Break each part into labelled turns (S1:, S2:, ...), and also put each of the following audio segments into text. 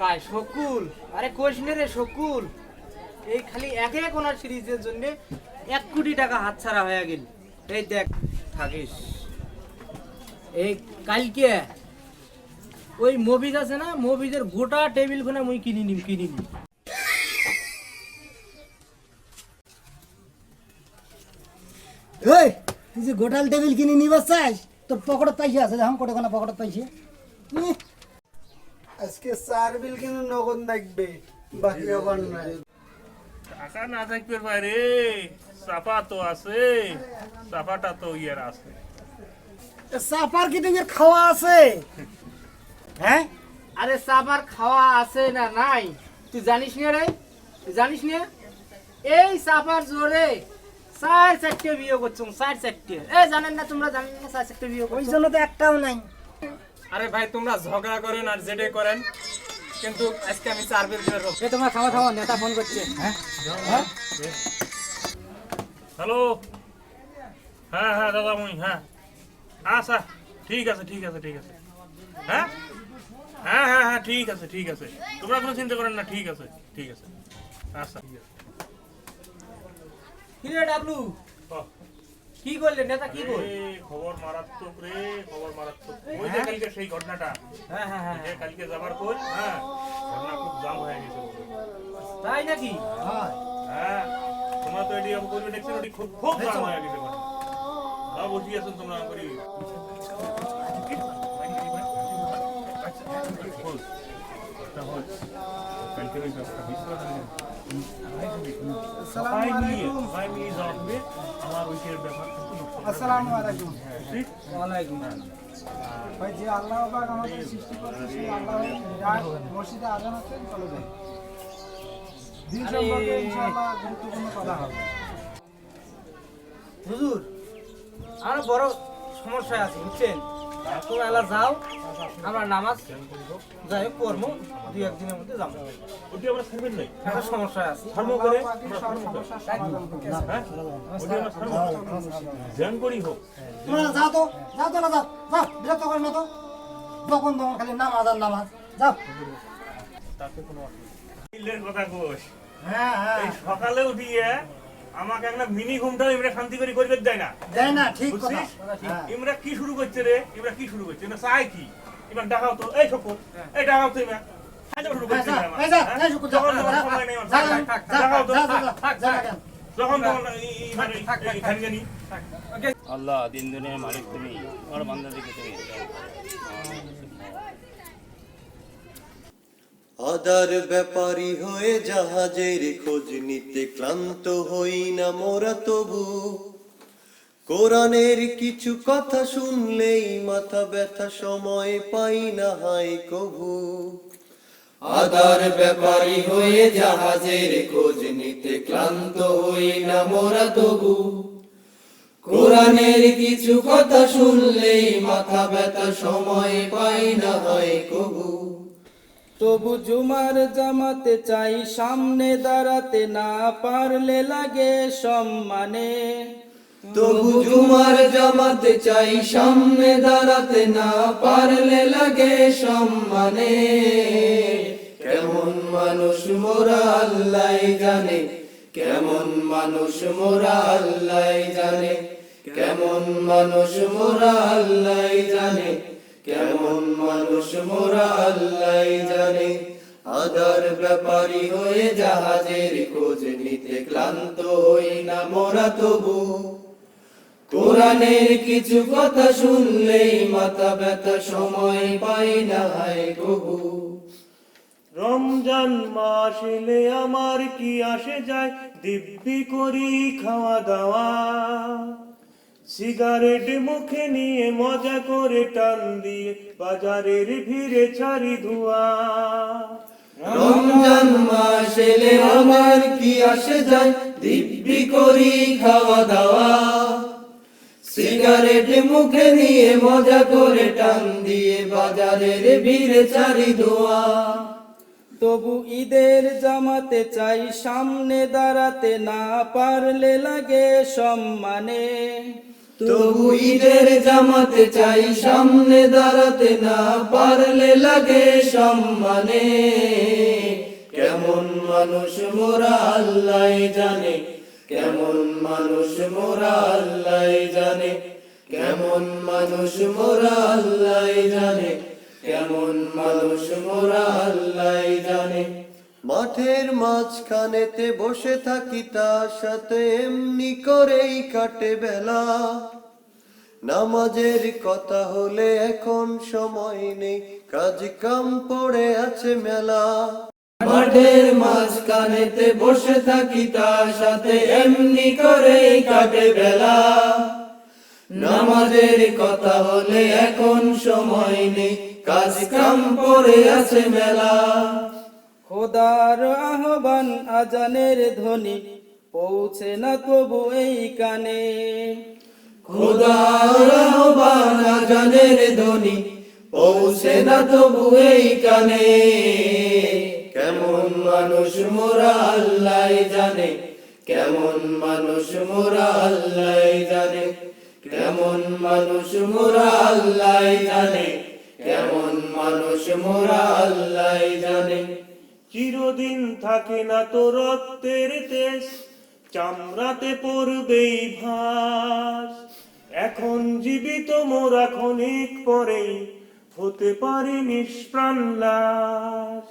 S1: কায় শকুল? আরে কোষ রে শকুল। এই খালি এক এক সিরিজের জন্য এক কোটি টাকা হাতছাড়া হয়ে গেল। এই দেখ, থাকিস। এই কালকে ওই মুভিজ আছে না মুভিজের গোটা টেবিল ফোনে মুই কিনি নিম কিনি নিম।
S2: এই তুই যে গোটাল টেবিল কিনে নিবার চাস তোর পকেটত পাইছে আছে দেখুন কোটে কোনা পকেটত পয়সা। ইহ,
S3: আজকে চার বিল কিন্তু নগদ লাগবে বাকি আবার নাই।
S4: টাকা না থাকবে বাইরে চাপা তো আছে চাপাটা তো ইয়ের আছে।
S2: এ চাপার কি তুমি খাওয়া আছে? হ্যাঁ?
S1: আরে সাবার খাওয়া আছে না নাই? তুই জানিস না রে? তুই জানিস না? এই সাবার জোরে। চার চারটে বিয়ে করছ চার চারটে। এ জানেন না তোমরা জানেন না চার চারটে বিয়ে
S2: ওই জন্য তো একটাও নাই।
S5: আরে ভাই তোমরা ঝগড়া করেন আর যেটাই করেন। কিন্তু আজকে আমি চার বিল করে
S1: এ তোমরা খাওয়া খাওয়া নেতা ফোন করছে। হ্যাঁ?
S4: হ্যালো? হ্যাঁ হ্যাঁ দাদা মুই হ্যাঁ। আচ্ছা ঠিক আছে ঠিক আছে ঠিক আছে। হ্যাঁ? হ্যাঁ হ্যাঁ হ্যাঁ ঠিক আছে ঠিক আছে। তোমরা কোনো চিন্তা করেন না ঠিক আছে ঠিক আছে। আচ্ছা। ঠিক আছে
S1: কি রে ডাবলু। কি করলে নেতা কি বল?
S4: খবর মারাত্মক রে খবর মারাত্মক। ওই যে কালকে সেই ঘটনাটা।
S1: হ্যাঁ হ্যাঁ হ্যাঁ।
S4: যে কালকে যাবার পর হ্যাঁ। ঘটনা খুব জাম হয়ে গেছে
S1: তাই নাকি?
S4: হ্যাঁ। তোমরা তো এটি করবে দেখছেন ওটি খুব খুব জাম হয়ে গেছে হ্যাঁ বসি আছেন তোমরা করি সবাই মিলিয়ে সবাই মিলিয়ে যাওয়া হবে। আমার ওইটার ব্যাপার কিন্তু নষ্ট করা
S3: আসসালামু আলাইকুম।
S1: ওয়ালাইকুম
S3: ভাই যে আল্লাহ পাক আমাদের সৃষ্টি করছে সেই আল্লাহর মসজিদে আজান হচ্ছে চলে যায় দিন সম্পর্কে ইনশাআল্লাহ গুরুত্বপূর্ণ কথা হবে।
S1: হুজুর আমরা বড় সমস্যায় আছি বুঝছেন? তুমি আলা যাও আমরা নামাজ যাই হোক করব দুই একদিনের মধ্যে যাব।
S4: ওটি আমরা ছাড়বেন নাই?
S1: একটা সমস্যায় আছি।
S4: ধর্ম করে। হ্যাঁ? ধ্যান করি হোক।
S2: তোমরা যাও তো যাও তো না যাও যাও বিরক্ত করেন না তো। যখন তখন খালি নামাজ আর নামাজ যাও।
S4: তাতে কোনো কথা কোষ
S2: হ্যাঁ হ্যাঁ।
S4: সকালে উঠিয়ে আমাকে একটা মিনি ঘুমটাও ইমরা শান্তি করে করবে দেয় না।
S2: দেয় না ঠিক কথা। হ্যাঁ।
S4: ইমরা কি শুরু করছে রে? ইমরা কি শুরু করছে? না চাই কি? ইমরা ডাকাও তো এই সকল এই ডাকাও তো
S2: হ্যাঁ, শুকুর,
S4: মানে জানি
S6: আল্লাহ দিন দিনের মালিক তুমি। আমার বান্দাদিকে তুমি।
S7: আদার ব্যাপারী হয়ে জাহাজের খোঁজ নিতে ক্লান্ত হই না মোরা তবু। কোরআনের কিছু কথা শুনলেই মাথা ব্যথা সময় পাই না হাই কবু। আদার ব্যাপারী হয়ে জাহাজের খোঁজ নিতে ক্লান্ত হই না মোরা তবু। কোরআনের কিছু কথা শুনলেই মাথা ব্যথা সময় পাই না হয় কবু।
S8: তবু জুমার জামাতে চাই সামনে দাঁড়াতে না পারলে লাগে সম্মানে।
S7: তবু জুমার জামাতে চাই, সামনে দাঁড়াতে না পারলে লাগে সম্মানে। কেমন মানুষ মোরা আল্লাহ জানে, কেমন মানুষ মোরা আল্লাহ জানে, কেমন মানুষ মোরা আল্লাহ জানে, কেমন মানুষ মোরা আল্লাহ জানে। আদার ব্যাপারী হয়ে জাহাজের খোঁজ নিতে ক্লান্ত হই না মোরা তবু। কোরআনের কিছু কথা শুনলেই মাথা ব্যথা সময় পাই না কবু।
S4: রমজান মাস এলে আমার কি আসে যায়? দিব্যি করি খাওয়া দাওয়া। সিগারেট মুখে নিয়ে মজা করে টান দিয়ে বাজারের ভিড়ে ছাড়ি ধোয়া।
S7: রমজান মাস এলে আমার কি আসে যায়? দিব্যি করি খাওয়া দাওয়া। সিগারেট মুখে নিয়ে মজা করে টান দিয়ে বাজারের ভিড়ে চারি দোয়া।
S8: তবু ঈদের জামাতে চাই সামনে দাঁড়াতে না পারলে লাগে সম্মানে।
S7: তবু ঈদের জামাতে চাই সামনে দাঁড়াতে না পারলে লাগে সম্মানে। কেমন মানুষ মোরা আল্লাহ জানে কেমন মানুষ মোরা আল্লাহ জানে? কেমন মানুষ মোরা আল্লাহ জানে? কেমন মানুষ মোরা আল্লাহ জানে? মাঠের মাঝখানেতে বসে থাকি তার সাথে, এমনি করেই কাটে বেলা। নামাজের কথা হলে এখন সময় নেই, কাজ কাম পড়ে আছে মেলা। মাঠের মাঝখানেতে বসে থাকি তার সাথে, এমনি করেই কাটে বেলা। নামাজের কথা হলে এখন সময় নেই, কাজ কাম পড়ে আছে মেলা।
S8: খোদার আহ্বান আজানের ধ্বনি, পৌঁছে না তবু এই কানে।
S7: খোদার আহ্বান আজানের ধ্বনি, পৌঁছে না তবু এই কানে। কেমন মানুষ মোরা আল্লাহ জানে? কেমন মানুষ মোরা আল্লাহ জানে? কেমন মানুষ মোরা আল্লাহ জানে? কেমন মানুষ মোরা আল্লাহ জানে?
S4: চিরদিন থাকে না তো রক্তের তেজ চামড়াতে পড়বেই ভাস। এখন জীবিত মোরা ক্ষণিক পরে হতে পারে নিষ্প্রাণ লাশ।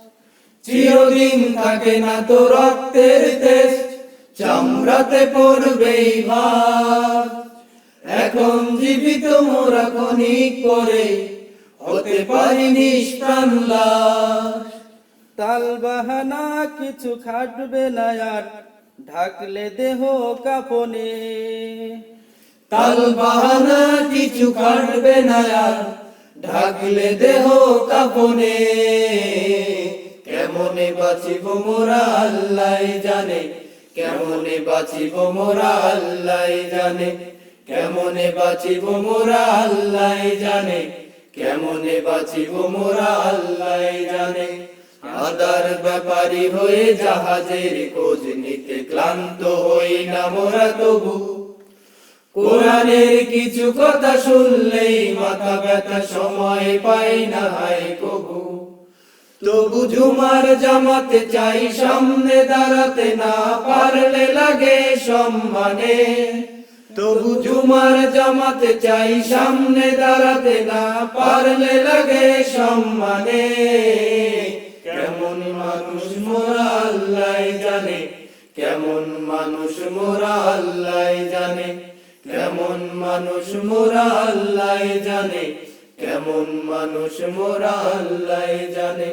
S7: চিরদিন থাকে না তো রক্তের তেজ, চামড়াতে পড়বেই ভাত এখন জীবিত মোরা ক্ষণিক পরে হতে পারি লাশ।
S8: তাল বাহানা কিছু খাটবে না আর ঢাকলে দেহ কাপনে।
S7: তাল বাহানা কিছু খাটবে না আর ঢাকলে দেহ কাপনে। কেমনে বাঁচিব মোরা? আল্লাহ জানে। কেমনে বাঁচিব মোরা? আল্লাহ জানে। কেমনে বাঁচিব মোরা? আল্লাহ জানে। কেমনে বাঁচিব মোরা? আল্লাহ জানে। আদার ব্যাপারী হয়ে জাহাজের খোঁজ নিতে ক্লান্ত হই না মোরা তবু। কোরআনের কিছু কথা শুনলেই মাথা ব্যথা সময় পাই না হায় কবু। তবু ঝুমার জামাতে চাই সামনে দাঁড়াতে না পারলে লাগে সম্মানে। তবু ঝুমার জামাতে চাই সামনে দাঁড়াতে না পারলে লাগে সম্মানে। কেমন মানুষ মোরা আল্লাহ জানে, কেমন মানুষ মোরা আল্লাহ জানে, কেমন মানুষ মোরা আল্লাহ জানে। কেমন মানুষ মোরা আল্লাহ জানে?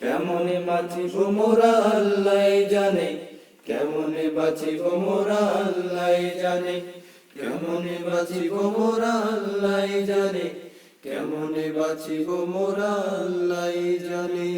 S7: কেমন বাঁচিব মোরা আল্লাহ জানে? কেমন বাঁচিব মোরা আল্লাহ জানে? কেমন বাঁচিব মোরা আল্লাহ জানে? কেমন বাঁচিব মোরা আল্লাহ জানে?